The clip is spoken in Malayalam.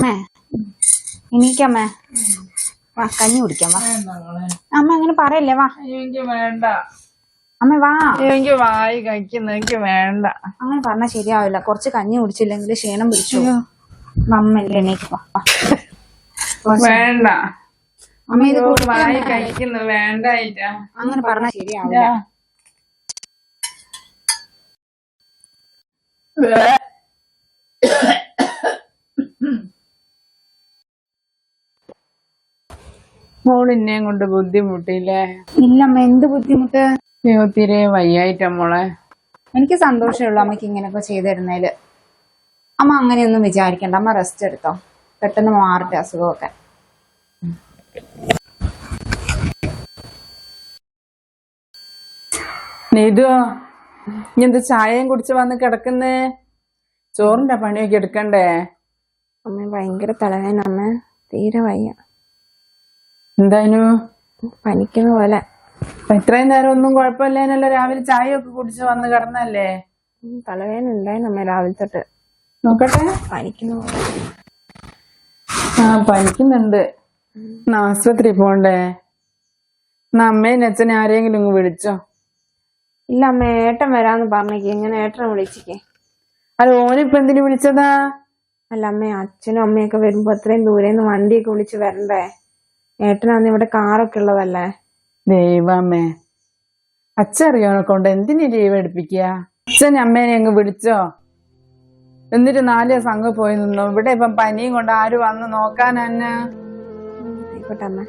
അമ്മേ. എനിക്കമ്മേ വാ കഞ്ഞി കുടിക്കാം വാ. അമ്മ അങ്ങനെ പറയല്ലേ വാ. എനിക്ക് വേണ്ട. അമ്മ വാ. എനിക്ക് വായി കഴിക്കുന്ന എനിക്ക് വേണ്ട. അങ്ങനെ പറഞ്ഞാ ശരിയാവില്ല. കുറച്ച് കഞ്ഞി കുടിച്ചില്ലെങ്കിൽ ക്ഷീണം പിടിച്ചു അമ്മല്ലേ എണീക്ക് വാ. വേണ്ട. അമ്മ ഇത് വായി കഴിക്കുന്ന വേണ്ട അങ്ങനെ പറഞ്ഞാ ശരിയാവില്ല. മോളിന്നെയും കൊണ്ട് ബുദ്ധിമുട്ടില്ലേ ഇല്ലമ്മ എന്ത് ബുദ്ധിമുട്ട്? അയ്യോ തീരെ വയ്യായിട്ട മോളെ. എനിക്ക് സന്തോഷമുള്ളു അമ്മയ്ക്ക് ഇങ്ങനെയൊക്കെ ചെയ്തു തരുന്നതിൽ അമ്മ അങ്ങനെയൊന്നും വിചാരിക്കണ്ട. അമ്മ റെസ്റ്റ് എടുത്തോ. പെട്ടെന്ന് മാറട്ടെ അസുഖമൊക്കെ. നീതു നീ എന്ത് ചായയും കുടിച്ച് വന്ന് കിടക്കുന്നേ? ചോറിന്റെ പണിയൊക്കെ എടുക്കണ്ടേ? അമ്മ ഭയങ്കര തലവേന അമ്മ. തീരെ വയ്യ. എന്തായാലും പനിക്കുന്ന പോലെ. ഇത്രയും നേരം ഒന്നും കുഴപ്പമില്ലേനല്ലോ. രാവിലെ ചായ ഒക്കെ കുടിച്ച് വന്ന് കിടന്നല്ലേ? തലവേദന ഉണ്ടായി നമ്മ രാവിലെ തൊട്ട്. നോക്കട്ടെ. പനിക്കുന്ന ആ പനിക്കുന്നുണ്ട്. ആശുപത്രി പോണ്ടേ? അമ്മേനും അച്ഛനെ ആരെങ്കിലും ഇങ്ങ് വിളിച്ചോ? ഇല്ല അമ്മ ഏട്ടൻ വരാന്ന് പറഞ്ഞേക്ക്. ഇങ്ങനെ ഏട്ടനെ വിളിച്ചിക്കേ. അത് ഓനിപ്പൊ എന്തിനു വിളിച്ചതാ? അല്ല അമ്മ അച്ഛനും അമ്മയൊക്കെ വരുമ്പോ അത്രയും ദൂരെന്ന് വണ്ടിയൊക്കെ വിളിച്ച് വരണ്ടേ? ഏട്ടനാന്ന് ഇവിടെ കാറൊക്കെ ഉള്ളതല്ലേ? ദൈവമേ. അച്ഛൻ അറിയാനെ കൊണ്ട് എന്തിനു ലീവ് എടുപ്പിക്കുക? അച്ഛൻ അമ്മേനെ അങ്ങ് വിളിച്ചോ? എന്നിട്ട് നാല് ദിവസം അങ്ങ് പോയി നിന്നു? ഇവിടെ ഇപ്പം പനിയും കൊണ്ട് ആര് വന്ന് നോക്കാൻ തന്നെ ആയിക്കോട്ടെ അമ്മ.